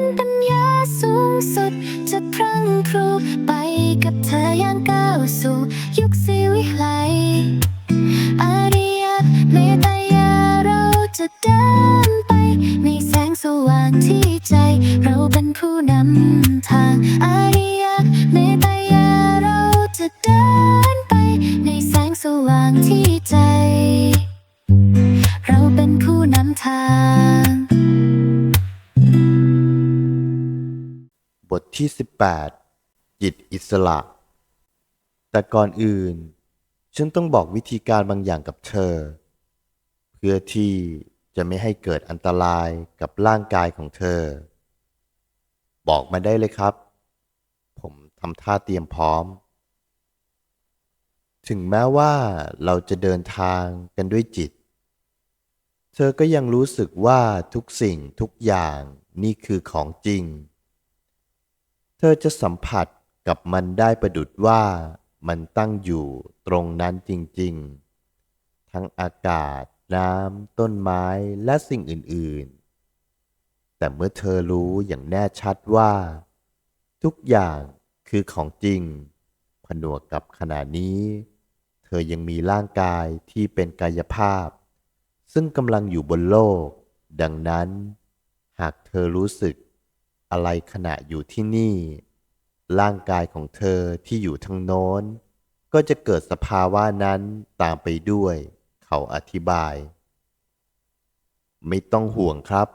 นปัญญาสูงสุด จะพรั่งพรูไปกับเธออย่างก้าวสู่ ยุคสีวิไล ที่ 18 จิตอิสระ แต่ก่อนอื่น ฉันต้องบอกวิธีการบางอย่างกับเธอ เพื่อที่จะไม่ให้เกิดอันตรายกับร่างกายของเธอ บอกมาได้เลยครับ ผมทำท่าเตรียมพร้อม ถึงแม้ว่าเราจะเดินทางกันด้วยจิต เธอก็ยังรู้สึกว่าทุกสิ่งทุกอย่างนี่คือของจริง เธอจะสัมผัสกับมันได้ประดุดว่ามันตั้งอยู่ตรงนั้นจริงๆ ทั้งอากาศ น้ำ ต้นไม้และสิ่งอื่นๆ แต่เมื่อเธอรู้อย่างแน่ชัดว่า ทุกอย่างคือของจริง ผนวกกับขณะนี้ เธอยังมีร่างกายที่เป็นกายภาพ ซึ่งกำลังอยู่บนโลก ดังนั้น หากเธอรู้สึก อะไรขณะอยู่ที่นี่ ร่างกายของเธอที่อยู่ทางโน้น ก็จะเกิดสภาวะนั้นตามไปด้วย เขาอธิบาย ไม่ต้องห่วงครับ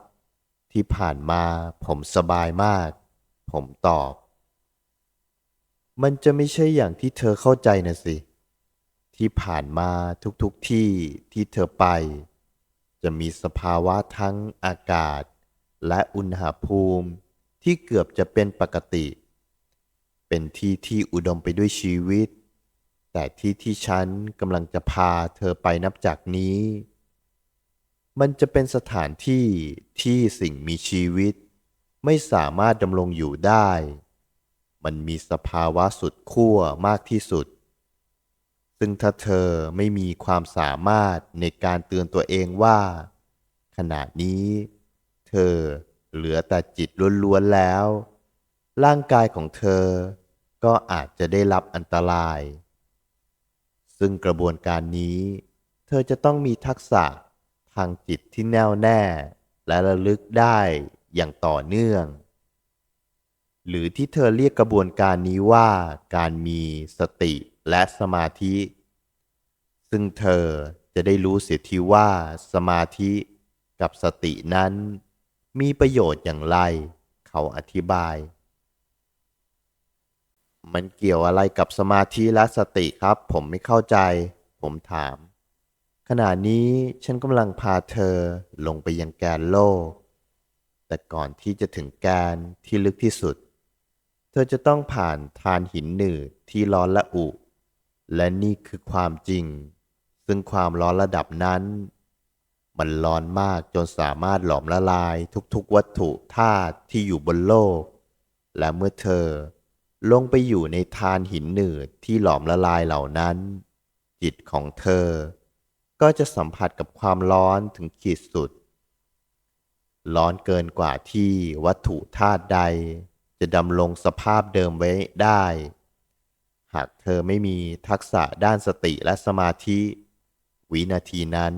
ที่ผ่านมาผมสบายมาก ผมตอบ มันจะไม่ใช่อย่างที่เธอเข้าใจนะสิ ที่ผ่านมาทุกๆทที่ที่เธอไป จะมีสภาวะทั้งอากาศและอุณหภูมิ ที่เกือบจะเป็นปกติ เป็นที่ที่อุดมไปด้วยชีวิต แต่ที่ที่ฉันกำลังจะพาเธอไปนับจากนี้ มันจะเป็นสถานที่ที่สิ่งมีชีวิต ไม่สามารถดำรงอยู่ได้ มันมีสภาวะสุดขั้วมากที่สุด ซึ่งถ้าเธอไม่มีความสามารถในการเตือนตัวเองว่า ขณะนี้ เธอ เหลือแต่จิตล้วนๆแล้ว ร่างกายของเธอก็อาจจะได้รับอันตราย ซึ่งกระบวนการนี้ เธอจะต้องมีทักษะทางจิตที่แน่วแน่ และระลึกได้อย่างต่อเนื่อง หรือที่เธอเรียกกระบวนการนี้ว่าการมีสติและสมาธิ ซึ่งเธอจะได้รู้เสียทีว่าสมาธิกับสตินั้น มีประโยชน์อย่างไร เขาอธิบาย มันเกี่ยวอะไรกับสมาธิและสติครับ ผมไม่เข้าใจ ผมถาม ขณะนี้ฉันกำลังพาเธอลงไปยังแกนโลก แต่ก่อนที่จะถึงแกนที่ลึกที่สุด เธอจะต้องผ่านทานหินหนืดที่ร้อนและอุ และนี่คือความจริง ซึ่งความร้อนระดับนั้น มันร้อนมากจนสามารถหลอมละลายทุกๆวัตถุธาตุที่อยู่บนโลก และเมื่อเธอลงไปอยู่ในทานหินหนืดที่หลอมละลายเหล่านั้น จิตของเธอ ก็จะสัมผัสกับความร้อนถึงขีดสุด ร้อนเกินกว่าที่วัตถุธาตุใด จะดำรงสภาพเดิมไว้ได้ หากเธอไม่มีทักษะด้านสติและสมาธิ วินาทีนั้น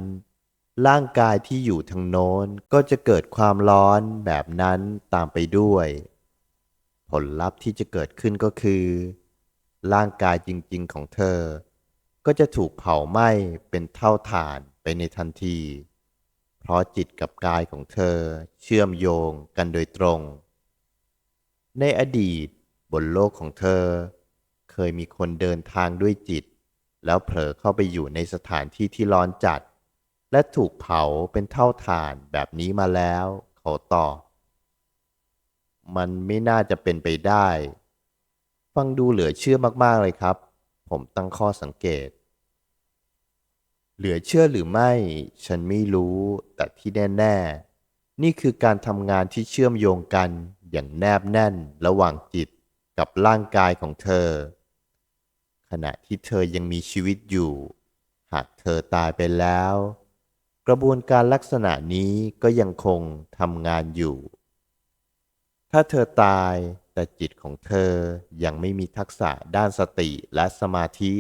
ร่างกายที่อยู่ทางโน้นก็จะเกิดความร้อนแบบนั้นตามไปด้วย ผลลัพธ์ที่จะเกิดขึ้นก็คือ ร่างกายจริงๆของเธอ ก็จะถูกเผาไหม้เป็นเท่าฐานไปในทันที เพราะจิตกับกายของเธอเชื่อมโยงกันโดยตรง ในอดีตบนโลกของเธอ เคยมีคนเดินทางด้วยจิต แล้วเผลอเข้าไปอยู่ในสถานที่ที่ร้อนจัด และถูกเผาเป็นเท่าฐานแบบนี้มาแล้ว เขาตอบ มันไม่น่าจะเป็นไปได้ ฟังดูเหลือเชื่อมากๆเลยครับ ผมตั้งข้อสังเกต เหลือเชื่อหรือไม่ ฉันไม่รู้ แต่ที่แน่ ๆ นี่คือการทำงานที่เชื่อมโยงกันอย่างแนบแน่นระหว่างจิตกับร่างกายของเธอ ขณะที่เธอยังมีชีวิตอยู่ หากเธอตายไปแล้ว กระบวนการลักษณะนี้ก็ยังคงทำงานอยู่ ถ้าเธอตายแต่จิตของเธอยังไม่มีทักษะด้านสติและสมาธิ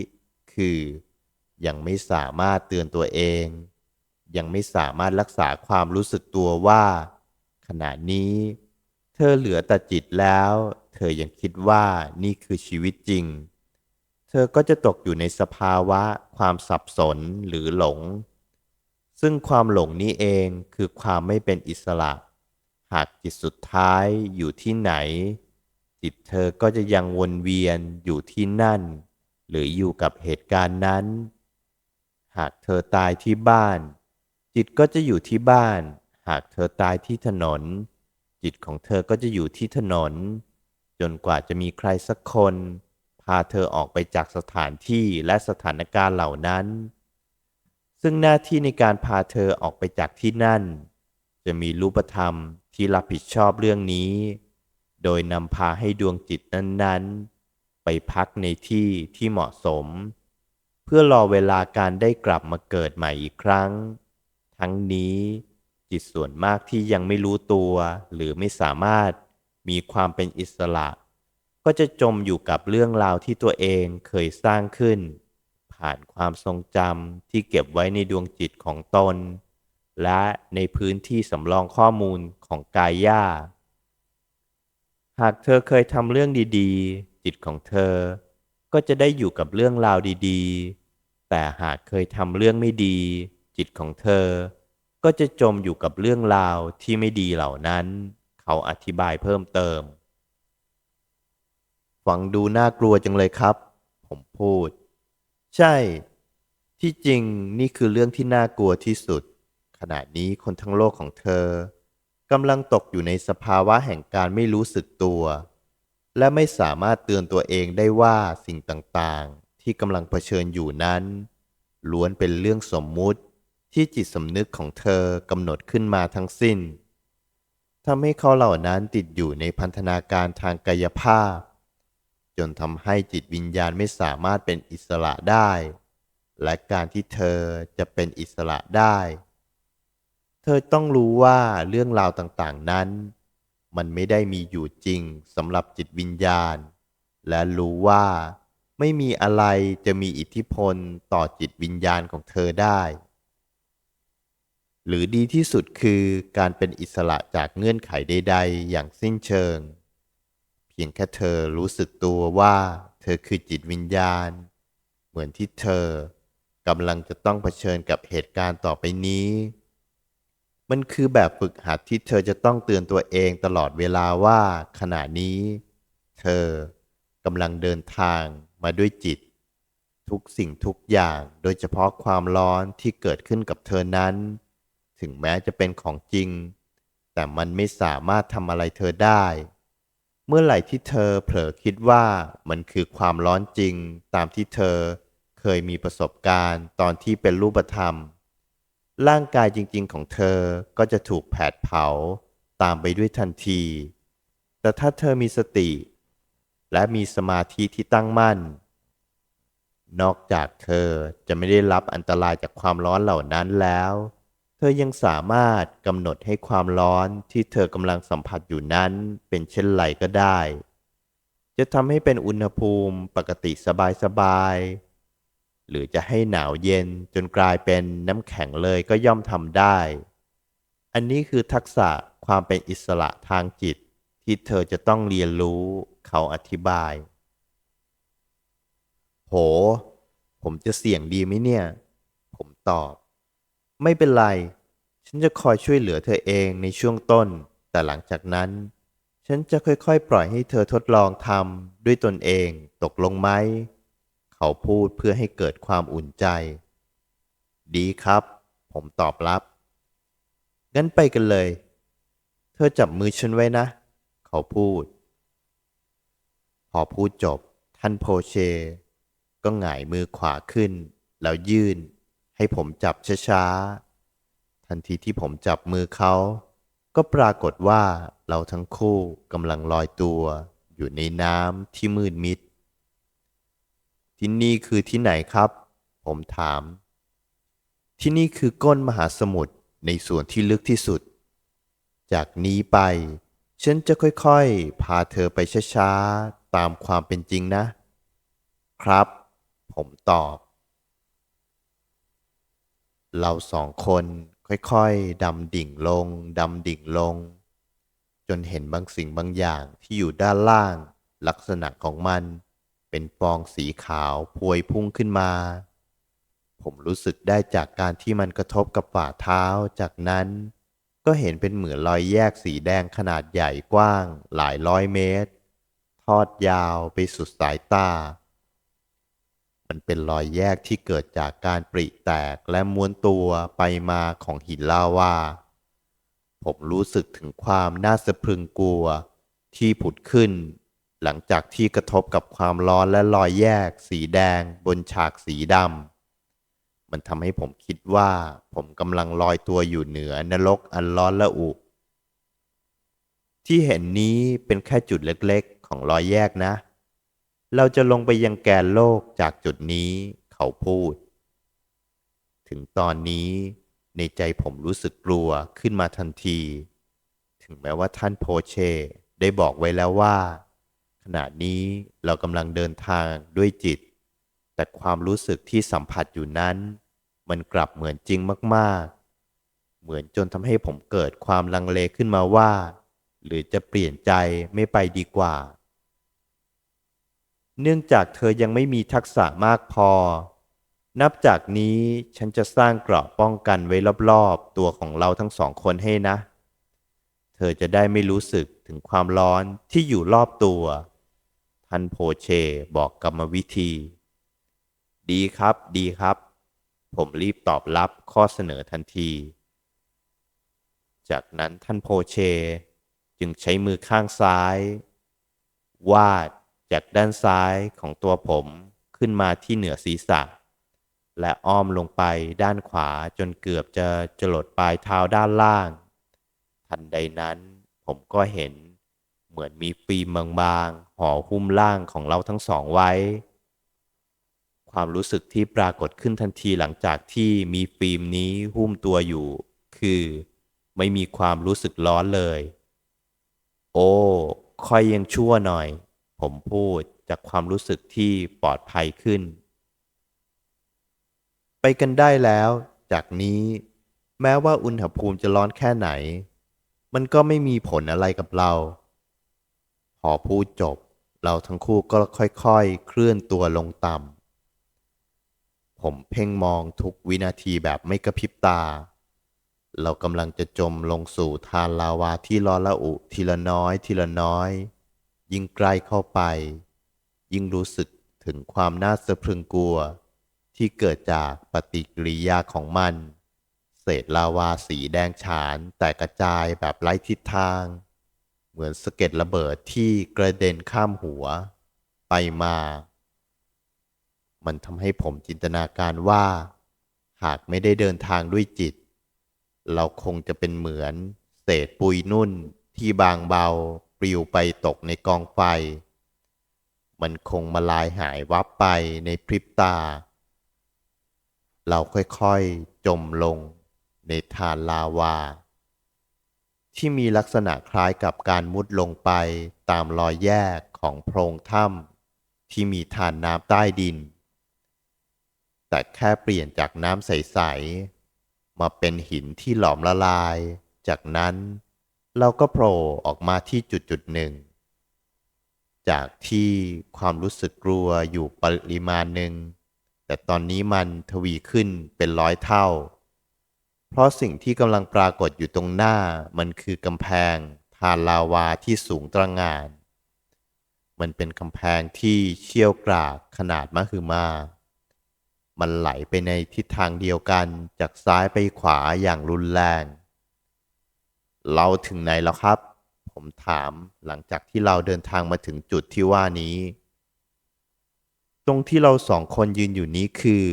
คือ ยังไม่สามารถเตือนตัวเอง ยังไม่สามารถรักษาความรู้สึกตัวว่า ขณะนี้ เธอเหลือแต่จิตแล้ว เธอยังคิดว่านี่คือชีวิตจริง เธอก็จะตกอยู่ในสภาวะความสับสนหรือหลง ซึ่งความหลงนี้เองคือความไม่เป็นอิสระ หากจิตสุดท้ายอยู่ที่ไหน จิตเธอก็จะยังวนเวียนอยู่ที่นั่น หรืออยู่กับเหตุการณ์นั้น หากเธอตายที่บ้าน จิตก็จะอยู่ที่บ้าน หากเธอตายที่ถนน จิตของเธอก็จะอยู่ที่ถนน จนกว่าจะมีใครสักคน พาเธอออกไปจากสถานที่และสถานการณ์เหล่านั้น ซึ่งหน้าที่ในการพาเธอออกไปจากที่นั่น จะมีรูปธรรมที่รับผิดชอบเรื่องนี้ โดยนำพาให้ดวงจิตนั้นๆ ไปพักในที่ที่เหมาะสม เพื่อรอเวลาการได้กลับมาเกิดใหม่อีกครั้ง ทั้งนี้จิตส่วนมากที่ยังไม่รู้ตัวหรือไม่สามารถมีความเป็นอิสระ ก็จะจมอยู่กับเรื่องราวที่ตัวเองเคยสร้างขึ้น ผ่านความทรงจำที่เก็บไว้ในดวงจิตของตน และในพื้นที่สำรองข้อมูลของกายย่าหากเธอเคยทำเรื่องดีๆ จิตของเธอ ก็จะได้อยู่กับเรื่องราวดีๆ แต่หากเคยทำเรื่องไม่ดี จิตของเธอ ก็จะจมอยู่กับเรื่องราวที่ไม่ดีเหล่านั้น เขาอธิบายเพิ่มเติม ฟังดูน่ากลัวจังเลยครับ ผมพูด ใช่ ที่จริงนี่คือเรื่องที่น่ากลัวที่สุด ขณะนี้คนทั้งโลกของเธอกำลังตกอยู่ในสภาวะแห่งการไม่รู้สึกตัว และไม่สามารถเตือนตัวเองได้ว่าสิ่งต่างๆ ที่กำลังเผชิญอยู่นั้น ล้วนเป็นเรื่องสมมุติที่จิตสำนึกของเธอกำหนดขึ้นมาทั้งสิ้นทำให้เขาเหล่านั้นติดอยู่ในพันธนาการทางกายภาพ จนทำให้จิตวิญญาณไม่สามารถเป็นอิสระได้ และการที่เธอจะเป็นอิสระได้ เธอต้องรู้ว่าเรื่องราวต่างๆนั้น มันไม่ได้มีอยู่จริงสำหรับจิตวิญญาณ และรู้ว่าไม่มีอะไรจะมีอิทธิพลต่อจิตวิญญาณของเธอได้ หรือดีที่สุดคือการเป็นอิสระจากเงื่อนไขใด ๆ อย่างสิ้นเชิง พียงแค่เธอรู้สึกตัวว่าเธอคือจิตวิญญาณ เหมือนที่เธอกำลังจะต้องเผชิญกับเหตุการณ์ต่อไปนี้ มันคือแบบฝึกหัดที่เธอจะต้องเตือนตัวเองตลอดเวลาว่าขณะนี้ เธอกำลังเดินทางมาด้วยจิต ทุกสิ่งทุกอย่างโดยเฉพาะความร้อนที่เกิดขึ้นกับเธอนั้น ถึงแม้จะเป็นของจริง แต่มันไม่สามารถทำอะไรเธอได้ เมื่อไหร่ที่เธอเผลอคิดว่ามันคือความร้อนจริงตามที่เธอเคยมีประสบการณ์ตอนที่เป็นรูปธรรม ร่างกายจริงๆของเธอก็จะถูกแผดเผาตามไปด้วยทันที แต่ถ้าเธอมีสติ และมีสมาธิที่ตั้งมั่น นอกจากเธอจะไม่ได้รับอันตรายจากความร้อนเหล่านั้นแล้ว อยังสามารถกำหนดให้ความร้อนที่เธอกำลังสัมผัสอยู่นั้นเป็นเช่นไรก็ได้ จะทำให้เป็นอุณหภูมิปกติสบายๆ หรือจะให้หนาวเย็นจนกลายเป็นน้ำแข็งเลยก็ย่อมทำได้ อันนี้คือทักษะความเป็นอิสระทางจิต ที่เธอจะต้องเรียนรู้เขาอธิบาย โห ผมจะเสี่ยงดีไหมเนี่ย ผมตอบ ไม่เป็นไร ฉันจะคอยช่วยเหลือเธอเองในช่วงต้น แต่หลังจากนั้น ฉันจะค่อยๆ ปล่อยให้เธอทดลองทำด้วยตนเองตกลงไหม เขาพูดเพื่อให้เกิดความอุ่นใจ ดีครับ ผมตอบรับ งั้นไปกันเลย เธอจับมือฉันไว้นะ เขาพูด พอพูดจบ ท่านโพเช ก็หงายมือขวาขึ้น แล้วยื่น ให้ผมจับช้าๆ ทันทีที่ผมจับมือเขา ก็ปรากฏว่าเราทั้งคู่กำลังลอยตัว อยู่ในน้ำที่มืดมิด ที่นี่คือที่ไหนครับ ผมถาม ที่นี่คือก้นมหาสมุทรในส่วนที่ลึกที่สุด จากนี้ไป ฉันจะค่อยๆ พาเธอไปช้าๆ ตามความเป็นจริงนะ ครับ ผมตอบ เราสองคนค่อยๆดำดิ่งลง ดำดิ่งลง จนเห็นบางสิ่งบางอย่างที่อยู่ด้านล่าง ลักษณะของมัน เป็นฟองสีขาวพวยพุ่งขึ้นมา ผมรู้สึกได้จากการที่มันกระทบกับฝ่าเท้า จากนั้นก็เห็นเป็นเหมือนรอยแยกสีแดงขนาดใหญ่กว้าง หลายร้อยเมตร ทอดยาวไปสุดสายตา มันเป็นรอยแยกที่เกิดจากการปริแตกและม้วนตัวไปมาของหินลาวา ผมรู้สึกถึงความน่าสะพรึงกลัวที่ผุดขึ้น หลังจากที่กระทบกับความร้อนและรอยแยกสีแดงบนฉากสีดำ มันทำให้ผมคิดว่าผมกำลังลอยตัวอยู่เหนือนรกอันร้อนละอุ ที่เห็นนี้เป็นแค่จุดเล็กๆ ของรอยแยกนะ เราจะลงไปยังแกนโลกจากจุดนี้เขาพูด ถึงตอนนี้ในใจผมรู้สึกกลัวขึ้นมาทันที ถึงแม้ว่าท่านโพเช ได้บอกไว้แล้วว่า ขณะนี้เรากำลังเดินทางด้วยจิต แต่ความรู้สึกที่สัมผัสอยู่นั้น มันกลับเหมือนจริงมาก ๆ เหมือนจนทำให้ผมเกิดความลังเลขึ้นมาว่า หรือจะเปลี่ยนใจไม่ไปดีกว่า เนื่องจากเธอยังไม่มีทักษะมากพอ นับจากนี้ฉันจะสร้างเกราะป้องกันไว้รอบๆ ตัวของเราทั้งสองคนให้นะ เธอจะได้ไม่รู้สึกถึงความร้อนที่อยู่รอบตัวท่านโพเชบอกกรรมวิธี ดีครับ ดีครับ ผมรีบตอบรับข้อเสนอทันที จากนั้นท่านโพเชจึงใช้มือข้างซ้าย วาด จากด้านซ้ายของตัวผมขึ้นมาที่เหนือศีรษะ และอ้อมลงไปด้านขวาจนเกือบจะจรดปลายเท้าด้านล่าง ทันใดนั้นผมก็เห็นเหมือนมีฟิล์มบางๆห่อหุ้มล่างของเราทั้งสองไว้ ความรู้สึกที่ปรากฏขึ้นทันทีหลังจากที่มีฟิล์มนี้หุ้มตัวอยู่ คือไม่มีความรู้สึกร้อนเลย โอ้ค่อยยังชั่วหน่อย ผมพูดจากความรู้สึกที่ปลอดภัยขึ้น ไปกันได้แล้ว จากนี้ แม้ว่าอุณหภูมิจะร้อนแค่ไหน มันก็ไม่มีผลอะไรกับเรา พอพูดจบ เราทั้งคู่ก็ค่อยๆ เคลื่อนตัวลงต่ำ ผมเพ่งมองทุกวินาทีแบบไม่กระพริบตา เรากำลังจะจมลงสู่ทานลาวาที่ร้อนละอุทีละน้อยทีละน้อยยิ่ ยิ่งใกล้เข้าไป ยิ่งรู้สึกถึงความน่าสะพรึงกลัว ที่เกิดจากปฏิกิริยาของมัน เศษลาวาสีแดงฉานแต่กระจายแบบไร้ทิศทาง เหมือนสะเก็ดระเบิดที่กระเด็นข้ามหัว ไปมา มันทำให้ผมจินตนาการว่า หากไม่ได้เดินทางด้วยจิต เราคงจะเป็นเหมือนเศษปุยนุ่นที่บางเบา ปลิวไปตกในกองไฟ มันคงมาลายหายวับไปในพริบตา เราค่อยๆจมลงในทานลาวา ที่มีลักษณะคล้ายกับการมุดลงไปตามรอยแยกของโพรงถ้ำที่มีทานน้ำใต้ดิน แต่แค่เปลี่ยนจากน้ำใส ๆ มาเป็นหินที่หลอมละลาย จากนั้น เราก็โผล่ออกมาที่จุดจุดหนึ่ง จากที่ความรู้สึกกลัวอยู่ปริมาณหนึ่ง แต่ตอนนี้มันทวีขึ้นเป็นร้อยเท่า เพราะสิ่งที่กำลังปรากฏอยู่ตรงหน้ามันคือกำแพงทานลาวาที่สูงตระหง่าน มันเป็นกำแพงที่เชี่ยวกรากขนาดมหึมา มันไหลไปในทิศทางเดียวกันจากซ้ายไปขวาอย่างรุนแรง เราถึงไหนแล้วครับ ผมถามหลังจากที่เราเดินทางมาถึงจุดที่ว่านี้ ตรงที่เราสองคนยืนอยู่นี้คือ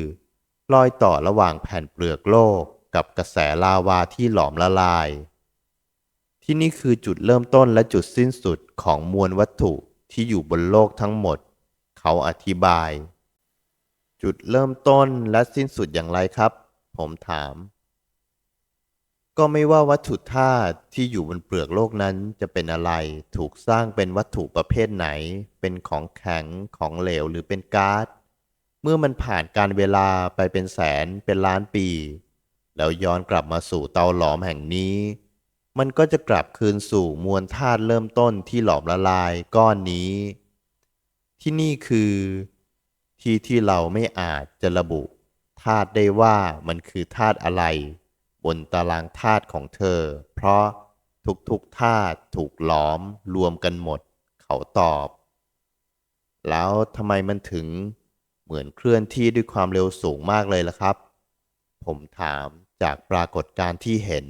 รอยต่อระหว่างแผ่นเปลือกโลกกับกระแสลาวาที่หลอมละลาย ที่นี่คือจุดเริ่มต้นและจุดสิ้นสุดของมวลวัตถุที่อยู่บนโลกทั้งหมด เขาอธิบาย จุดเริ่มต้นและสิ้นสุดอย่างไรครับ ผมถาม ก็ไม่ว่าวัตถุธาตุที่อยู่บนเปลือกโลกนั้นจะเป็นอะไร ถูกสร้างเป็นวัตถุประเภทไหน เป็นของแข็ง ของเหลวหรือเป็นก๊าซ เมื่อมันผ่านการเวลาไปเป็นแสนเป็นล้านปี แล้วย้อนกลับมาสู่เตาหลอมแห่งนี้ มันก็จะกลับคืนสู่มวลธาตุเริ่มต้นที่หลอมละลายก้อนนี้ ที่นี่คือ ที่ที่เราไม่อาจจะระบุธาตุได้ว่ามันคือธาตุอะไร บนตารางธาตุของเธอ เพราะทุกๆธาตุถูกหลอมรวมกันหมด เขาตอบ แล้วทำไมมันถึงเหมือนเคลื่อนที่ด้วยความเร็วสูงมากเลยล่ะครับ ผมถามจากปรากฏการณ์ที่เห็น